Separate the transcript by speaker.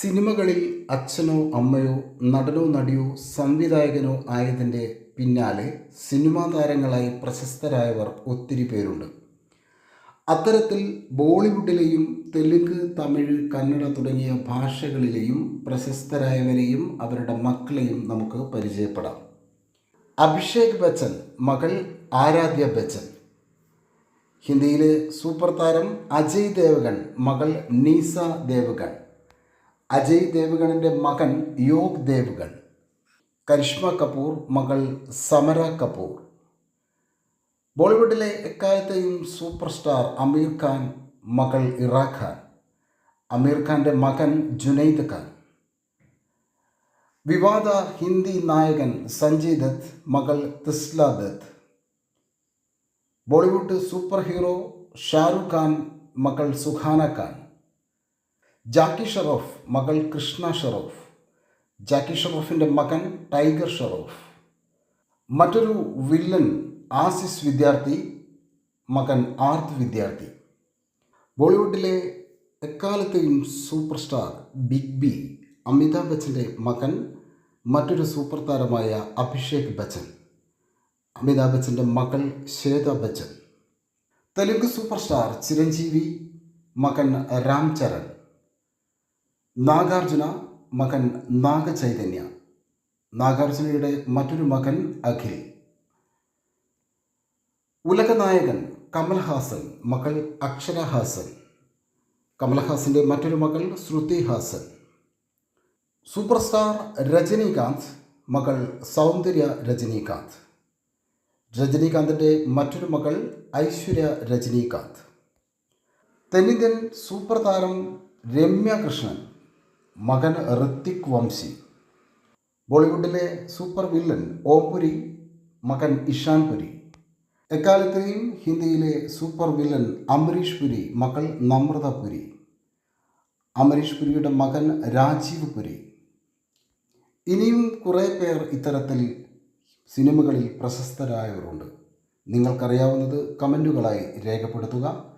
Speaker 1: സിനിമകളിൽ അച്ഛനോ അമ്മയോ നടനോ നടിയോ സംവിധായകനോ ആയതിന്റെ പിന്നാലെ സിനിമാ താരങ്ങളായി പ്രശസ്തരായവർ ഒത്തിരി പേരുണ്ട്. അത്തരത്തിൽ ബോളിവുഡിലെയും തെലുങ്ക് തമിഴ് കന്നഡ തുടങ്ങിയ ഭാഷകളിലെയും പ്രശസ്തരായവരെയും അവരുടെ മക്കളെയും നമുക്ക് പരിചയപ്പെടാം. അഭിഷേക് ബച്ചൻ മകൾ ആരാധ്യ ബച്ചൻ. ഹിന്ദിയിലെ സൂപ്പർ താരം അജയ് ദേവഗൺ മകൾ നീസ ദേവഗൺ. അജയ് ദേവഗണിന്റെ മകൻ യോഗ് ദേവ്ഗൺ കരിഷ്മ കപൂർ മകൾ സമര കപൂർ. ബോളിവുഡിലെ എക്കാലത്തെയും സൂപ്പർ സ്റ്റാർ അമീർ ഖാൻ മകൾ ഇറാ ഖാൻ. അമീർ ഖാന്റെ മകൻ ജുനൈദ് ഖാൻ. വിവാദ ഹിന്ദി നായകൻ സഞ്ജയ് ദത്ത് മകൾ തിസ്ല ദത്ത്. ബോളിവുഡ് സൂപ്പർ ഹീറോ ഷാറുഖ് ഖാൻ മകൾ സുഖാന ഖാൻ. ജാക്കി ഷറോഫ് മകൾ കൃഷ്ണ ഷറോഫ്. ജാക്കി ഷറോഫിന്റെ മകൻ ടൈഗർ ഷറോഫ്. മറ്റൊരു വില്ലൻ ആസിസ് വിദ്യാർത്ഥി മകൻ ആർത്ത് വിദ്യാർത്ഥി. ബോളിവുഡിലെ എക്കാലത്തെയും super star big B Amitabh ബച്ചന്റെ മകൻ മറ്റൊരു സൂപ്പർ താരമായ അഭിഷേക് ബച്ചൻ. അമിതാഭ് ബച്ചന്റെ മകൾ ശ്വേത ബച്ചൻ. തെലുങ്ക് സൂപ്പർ സ്റ്റാർ ചിരഞ്ജീവി മകൻ രാം ചരൺ. നാഗാർജുന മകൻ നാഗചൈതന്യ. നാഗാർജുനയുടെ മറ്റൊരു മകൻ അഖിൽ. ഉലകനായകൻ കമൽഹാസൻ മകൾ അക്ഷര ഹാസൻ കമൽഹാസന്റെ മറ്റൊരു മകൾ ശ്രുതി ഹാസൻ സൂപ്പർസ്റ്റാർ രജനീകാന്ത് മകൾ സൗന്ദര്യ രജനീകാന്ത്. രജനീകാന്തിന്റെ മറ്റൊരു മകൾ ഐശ്വര്യ രജനീകാന്ത്. തെന്നിന്ത്യൻ സൂപ്പർ താരം രമ്യ കൃഷ്ണൻ. മകൻ ഋത്തിക് വംശി. ബോളിവുഡിലെ സൂപ്പർ വില്ലൻ ഓംപുരി മകൻ ഇഷാൻ പുരി. എക്കാലത്തെയും ഹിന്ദിയിലെ സൂപ്പർ വില്ലൻ അമരീഷ് പുരി മകൾ നമ്രത പുരി. അമരീഷ് പുരിയുടെ മകൻ രാജീവ് പുരി. ഇനിയും കുറേ പേർ ഇത്തരത്തിൽ സിനിമകളിൽ പ്രശസ്തരായവരുണ്ട്. നിങ്ങൾക്കറിയാവുന്നത് കമന്റുകളായി രേഖപ്പെടുത്തുക.